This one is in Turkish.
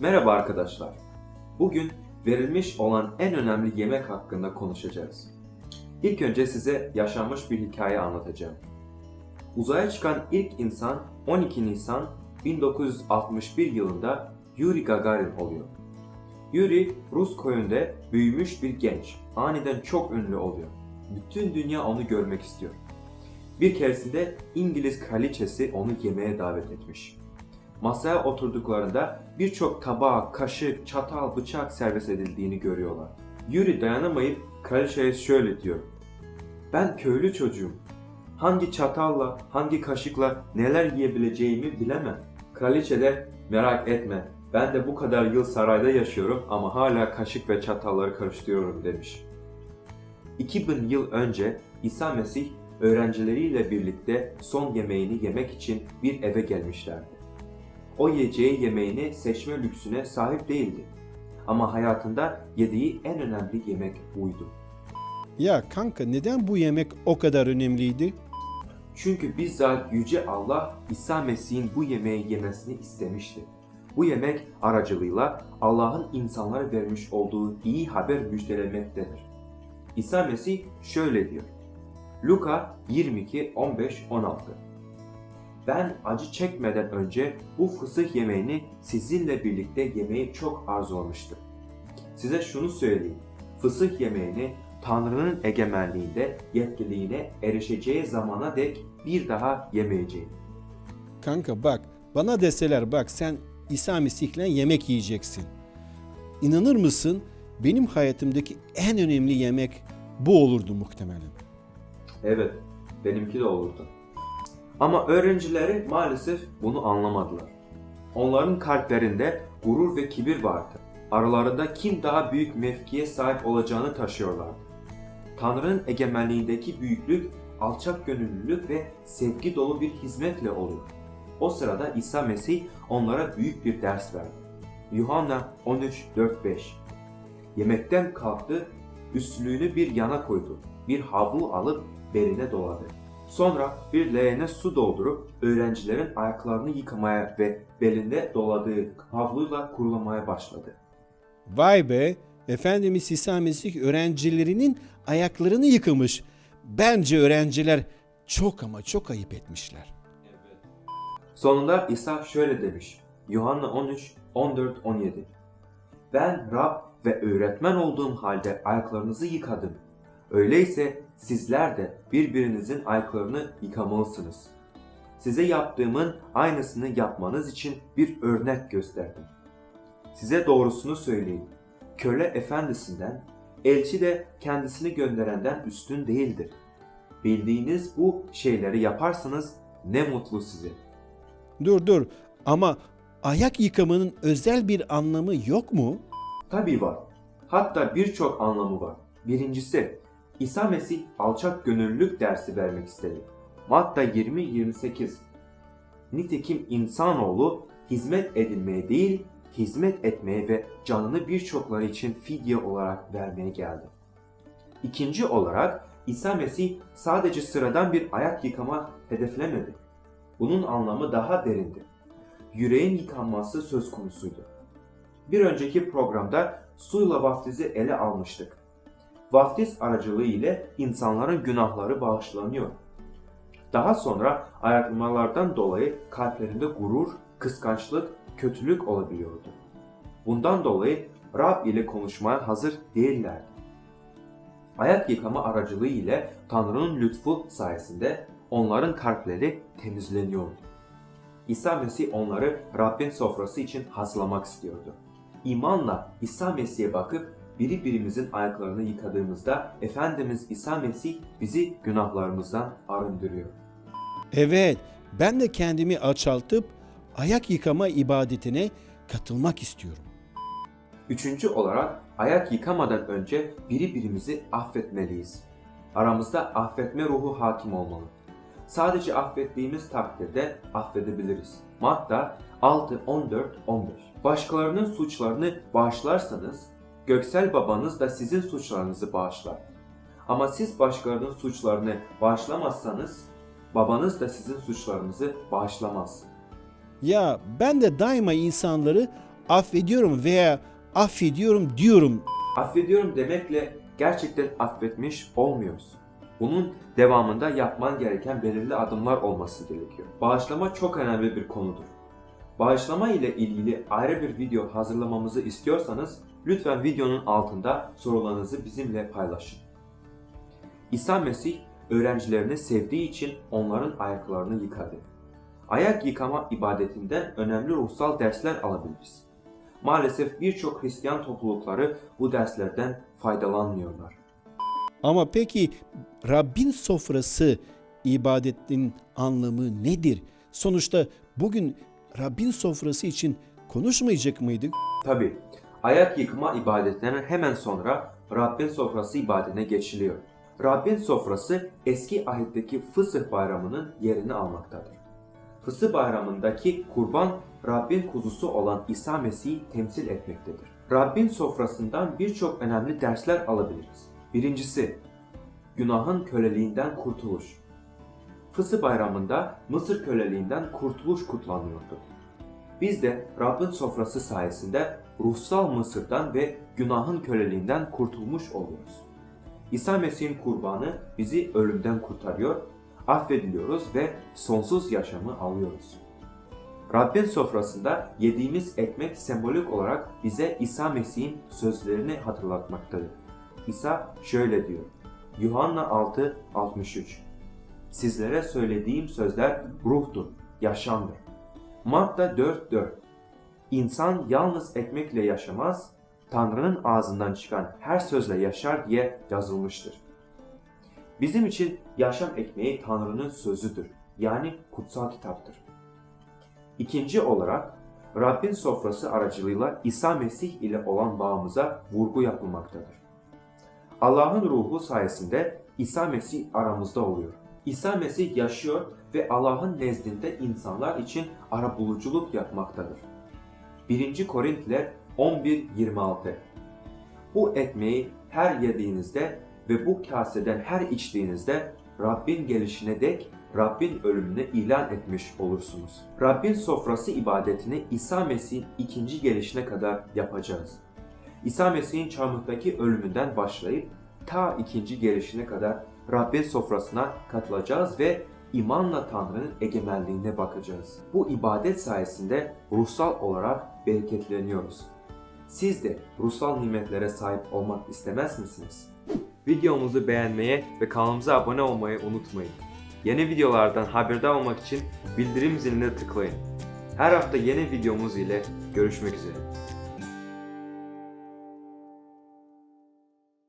Merhaba arkadaşlar. Bugün verilmiş olan en önemli yemek hakkında konuşacağız. İlk önce size yaşanmış bir hikaye anlatacağım. Uzaya çıkan ilk insan 12 Nisan 1961 yılında Yuri Gagarin oluyor. Yuri, Rus koyunda büyümüş bir genç. Aniden çok ünlü oluyor. Bütün dünya onu görmek istiyor. Bir keresinde İngiliz kraliçesi onu yemeğe davet etmiş. Masaya oturduklarında birçok tabak, kaşık, çatal, bıçak servis edildiğini görüyorlar. Yuri dayanamayıp kraliçeye şöyle diyor. Ben köylü çocuğum. Hangi çatalla, hangi kaşıkla neler yiyebileceğimi bilemem. Kraliçe de merak etme. Ben de bu kadar yıl sarayda yaşıyorum ama hala kaşık ve çatalları karıştırıyorum demiş. 2000 yıl önce İsa Mesih öğrencileriyle birlikte son yemeğini yemek için bir eve gelmişlerdi. O yiyeceği yemeğini seçme lüksüne sahip değildi. Ama hayatında yediği en önemli yemek buydu. Ya kanka neden bu yemek o kadar önemliydi? Çünkü bizzat Yüce Allah İsa Mesih'in bu yemeği yemesini istemişti. Bu yemek aracılığıyla Allah'ın insanlara vermiş olduğu iyi haber müjdelemektedir. İsa Mesih şöyle diyor. Luka 22, 15, 16 Ben acı çekmeden önce bu fısıh yemeğini sizinle birlikte yemeyi çok arzulamıştım. Size şunu söyleyeyim. Fısıh yemeğini Tanrı'nın egemenliğinde yetkiliğine erişeceği zamana dek bir daha yemeyeceğim. Kanka bak bana deseler bak sen İsa Mesih'le yemek yiyeceksin. İnanır mısın benim hayatımdaki en önemli yemek bu olurdu muhtemelen. Evet, benimki de olurdu. Ama öğrencileri maalesef bunu anlamadılar. Onların kalplerinde gurur ve kibir vardı. Aralarında kim daha büyük mevkiye sahip olacağını taşıyorlardı. Tanrı'nın egemenliğindeki büyüklük, alçak gönüllülük ve sevgi dolu bir hizmetle olur. O sırada İsa Mesih onlara büyük bir ders verdi. Yuhanna 13.4-5 Yemekten kalktı, üstlüğünü bir yana koydu. Bir havlu alıp beline doladı. Sonra bir leğene su doldurup öğrencilerin ayaklarını yıkamaya ve belinde doladığı havluyla kurulamaya başladı. Vay be Efendimiz İsa Mesih öğrencilerinin ayaklarını yıkamış. Bence öğrenciler çok ama çok ayıp etmişler. Sonunda İsa şöyle demiş. Yuhanna 13, 14, 17. Ben Rab ve öğretmen olduğum halde ayaklarınızı yıkadım. Öyleyse sizler de birbirinizin ayaklarını yıkamalısınız. Size yaptığımın aynısını yapmanız için bir örnek gösterdim. Size doğrusunu söyleyeyim. Köle efendisinden, elçi de kendisini gönderenden üstün değildir. Bildiğiniz bu şeyleri yaparsanız ne mutlu size. Dur dur ama ayak yıkamanın özel bir anlamı yok mu? Tabii var. Hatta birçok anlamı var. Birincisi, İsa Mesih alçak gönüllülük dersi vermek istedi. Matta 20-28 Nitekim insanoğlu hizmet edilmeye değil, hizmet etmeye ve canını birçokları için fidye olarak vermeye geldi. İkinci olarak İsa Mesih sadece sıradan bir ayak yıkama hedeflemedi. Bunun anlamı daha derindi. Yüreğin yıkanması söz konusuydu. Bir önceki programda suyla vaftizi ele almıştık. Vaftiz aracılığı ile insanların günahları bağışlanıyor. Daha sonra ayaklanmalardan dolayı kalplerinde gurur, kıskançlık, kötülük olabiliyordu. Bundan dolayı Rab ile konuşmaya hazır değillerdi. Ayak yıkama aracılığı ile Tanrı'nın lütfu sayesinde onların kalpleri temizleniyordu. İsa Mesih onları Rabbin sofrası için hazırlamak istiyordu. İmanla İsa Mesih'e bakıp biri birimizin ayaklarını yıkadığımızda Efendimiz İsa Mesih bizi günahlarımızdan arındırıyor. Evet ben de kendimi alçaltıp ayak yıkama ibadetine katılmak istiyorum. Üçüncü olarak ayak yıkamadan önce biri birimizi affetmeliyiz. Aramızda affetme ruhu hakim olmalı. Sadece affettiğimiz takdirde affedebiliriz. Matta 6, 14, 15 Başkalarının suçlarını bağışlarsanız, göksel babanız da sizin suçlarınızı bağışlar. Ama siz başkalarının suçlarını bağışlamazsanız, babanız da sizin suçlarınızı bağışlamaz. Ya ben de daima insanları affediyorum veya affediyorum diyorum. Affediyorum demekle gerçekten affetmiş olmuyoruz. Bunun devamında yapman gereken belirli adımlar olması gerekiyor. Bağışlama çok önemli bir konudur. Bağışlama ile ilgili ayrı bir video hazırlamamızı istiyorsanız lütfen videonun altında sorularınızı bizimle paylaşın. İsa Mesih öğrencilerini sevdiği için onların ayaklarını yıkadı. Ayak yıkama ibadetinden önemli ruhsal dersler alabiliriz. Maalesef birçok Hristiyan toplulukları bu derslerden faydalanmıyorlar. Ama peki Rabbin sofrası ibadetin anlamı nedir? Sonuçta bugün Rabbin sofrası için konuşmayacak mıydık? Tabi ayak yıkama ibadetinden hemen sonra Rabbin sofrası ibadetine geçiliyor. Rabbin sofrası eski ahitteki Fısıh bayramının yerini almaktadır. Fısıh bayramındaki kurban Rabbin kuzusu olan İsa Mesih'i temsil etmektedir. Rabbin sofrasından birçok önemli dersler alabiliriz. Birincisi, günahın köleliğinden kurtuluş. Fısıh bayramında Mısır köleliğinden kurtuluş kutlanıyordu. Biz de Rabbin sofrası sayesinde ruhsal Mısır'dan ve günahın köleliğinden kurtulmuş oluyoruz. İsa Mesih'in kurbanı bizi ölümden kurtarıyor, affediliyoruz ve sonsuz yaşamı alıyoruz. Rabbin sofrasında yediğimiz ekmek sembolik olarak bize İsa Mesih'in sözlerini hatırlatmaktadır. İsa şöyle diyor. Yuhanna 6:63 Sizlere söylediğim sözler ruhtur, yaşamdır. Matta 4.4 İnsan yalnız ekmekle yaşamaz, Tanrı'nın ağzından çıkan her sözle yaşar diye yazılmıştır. Bizim için yaşam ekmeği Tanrı'nın sözüdür. Yani kutsal kitaptır. İkinci olarak Rabbin sofrası aracılığıyla İsa Mesih ile olan bağımıza vurgu yapılmaktadır. Allah'ın ruhu sayesinde İsa Mesih aramızda oluyor. İsa Mesih yaşıyor ve Allah'ın nezdinde insanlar için arabuluculuk yapmaktadır. 1. Korintliler 11.26 Bu ekmeği her yediğinizde ve bu kaseden her içtiğinizde Rabbin gelişine dek Rabbin ölümüne ilan etmiş olursunuz. Rabbin sofrası ibadetini İsa Mesih'in ikinci gelişine kadar yapacağız. İsa Mesih'in çarmıhtaki ölümünden başlayıp ta ikinci gelişine kadar Rabbin sofrasına katılacağız ve imanla Tanrı'nın egemenliğine bakacağız. Bu ibadet sayesinde ruhsal olarak bereketleniyoruz. Siz de ruhsal nimetlere sahip olmak istemez misiniz? Videomuzu beğenmeyi ve kanalımıza abone olmayı unutmayın. Yeni videolardan haberdar olmak için bildirim ziline tıklayın. Her hafta yeni videomuz ile görüşmek üzere.